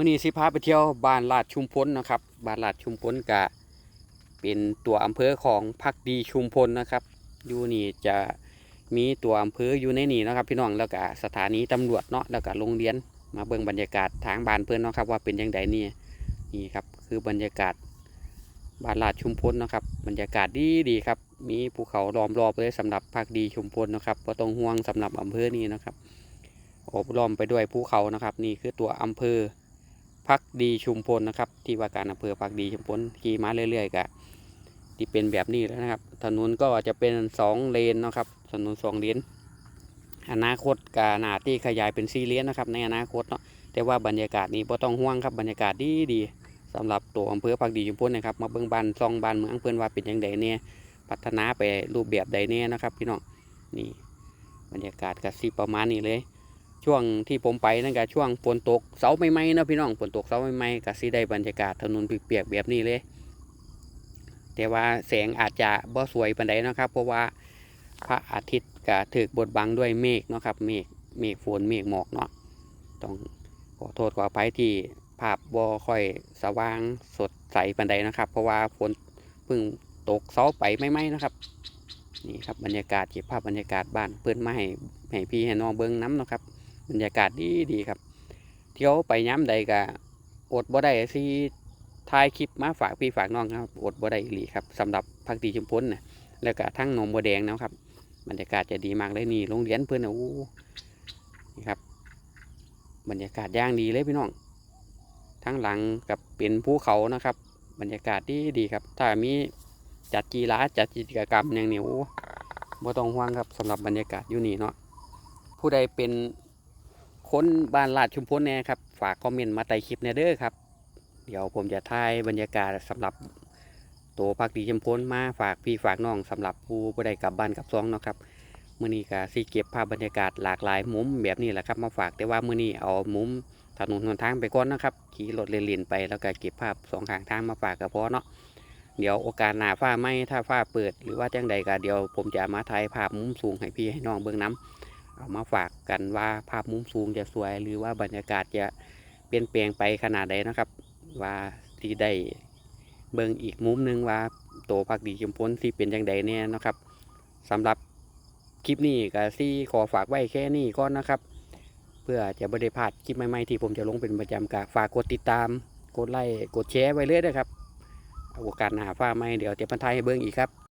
มื่อนี้สิพาไปเที่ยวบ้านลาดชุมพลนะครับบ้านลาดชุมพลกะเป็นตัวอำเภอของพักดีชุมพลนะครับ อยู่นี่จะมีตัวอำเภออยู่ในนี่นะครับ พี่น้องแล้วก็สถานีตำรวจเนาะแล้วก็โรงเรียนมาเบิ่งบรรยากาศทางบ้านเพื่อนเนาะครับว่าเป็นยังไงนี่นี่ครับคือบรรยากาศบ้านลาดชุมพลนะครับ บรรยากาศดีดีครับ มีภูเขาล้อมรอบเลยสำหรับพักดีชุมพลนะครับก็ต้องห่วงสำหรับอำเภอนี้นะครับอบล้อมไปด้วยภูเขานะครับ นี่คือตัวอำเภอ พักดีชุมพลนะครับ ที่ว่าการอำเภอพักดีชุมพลขี่ม้าเรื่อยๆกะที่เป็นแบบนี้แล้วนะครับ ถนนก็จะเป็นสองเลนนะครับ ถนนสองเลนอนาคตกาหนาที่ขยายเป็นสี่เลนนะครับ ในอนาคตเนาะแต่ว่าบรรยากาศนี้ไ่ต้องห่วงครับบรรยากาศดีดีๆสำหรับตัวอำเภอพักดีชุมพลนะครับ มาเบิ่งบ้านซองบ้านเมืองเพื่อนว่าเป็นยังไงเนี่ยพัฒนาไปรูปแบบใดเนี่ยนะครับ พี่น้องนี่บรรยากาศก็สิประมาณนี้เลย ช่วงที่ผมไปนั่นก็ช่วงฝนตกเสาใหม่ๆเนะพี่น้องฝนตกเสาใหม่ๆก็สิได้บรรยากาศถนนเปียกๆแบบนี้เลย แต่ว่าแสงอาจจะบ่สวยปานใดนะครับ เพราะว่าพระอาทิตย์ก็ถูกบดบังด้วยเมฆนะครับเมฆเมฆฝนเมฆหมอกเนาะต้องขอโทษขออภัยที่ภาพบ่ค่อยสว่างสดใสปานใดนะครับ เพราะว่าฝนเพิ่งตกเสาไปไม่ไหมนะครับนี่ครับบรรยากาศเก็บภาพบรรยากาศบ้านเพื่อนมาให้ให้พี่ให้น้องเบิ้งน้ำนะครับ บรรยากาศดีดีครับ เที่ยวไปย้ำใดก็อดบ่ได้สิถ่ายคลิปมาฝากพี่ฝากน้องครับอดบ่ได้อีหลีครับสำหรับพักดีชุมพลนะแล้วก็ทั้งนองบัวแดงนะครับบรรยากาศจะดีมากเลยนี่โรงเรียนเพื่อนนะอู้นี่ครับ บรรยากาศย่างดีเลยพี่น้อง ทั้งหลังกับเป็นภูเขานะครับ บรรยากาศดีดีครับ ถ้ามีจัดกีฬาจัดกิจกรรมอย่างนี้โอ้บ่ต้องห่วงครับสำหรับบรรยากาศอยู่นี่เนาะผู้ใดเป็น คนบ้านลาดชุมพลเนี่ยครับ ฝากคอมเมนต์มาใต้คลิปเนี่ยเด้อครับ เดี๋ยวผมจะถ่ายบรรยากาศสำหรับตัวพักดีชุมพลมาฝากพี่ฝากน้องสำหรับผู้ผู้ใดกลับบ้านกลับซองเนาะครับมื้อนี้ก็สิเก็บภาพบรรยากาศหลากหลายมุมแบบนี้แหละครับ มาฝากแต่ว่ามื้อนี้เอามุมถนนหนทางไปก่อนนะครับขี่รถเล่นๆไปแล้วก็เก็บภาพสองข้างทางมาฝากก็พอเนาะเดี๋ยวโอกาสหน้าฟ้าไหมถ้าฟ้าเปิด หรือว่าจังใดก็เดี๋ยวผมจะมาถ่ายภาพมุมสูงให้พี่ให้น้องเบิ่งน้ำ เอามาฝากกันว่าภาพมุมสูงจะสวย หรือว่าบรรยากาศจะเปลี่ยนแปลงไปขนาดใดนะครับ ว่าที่ได้เบิ่งอีกมุมหนึงว่าโตวพักดีชมพลที่เป็นอย่างใดเนี่ยนะครับสำหรับคลิปนี้ก็ที่ขอฝากไว้แค่นี้ก่อนนะครับ เพื่อจะบริพลาดคลิปใหม่ๆที่ผมจะลงเป็นประจำก็ฝากกดติดตามกดไลค์กดแชร์ไว้เลยนะครับอาโอกาสหน้าฟ้าไม่เดี๋ยวจะมาทายให้เบิ่งอีกครับ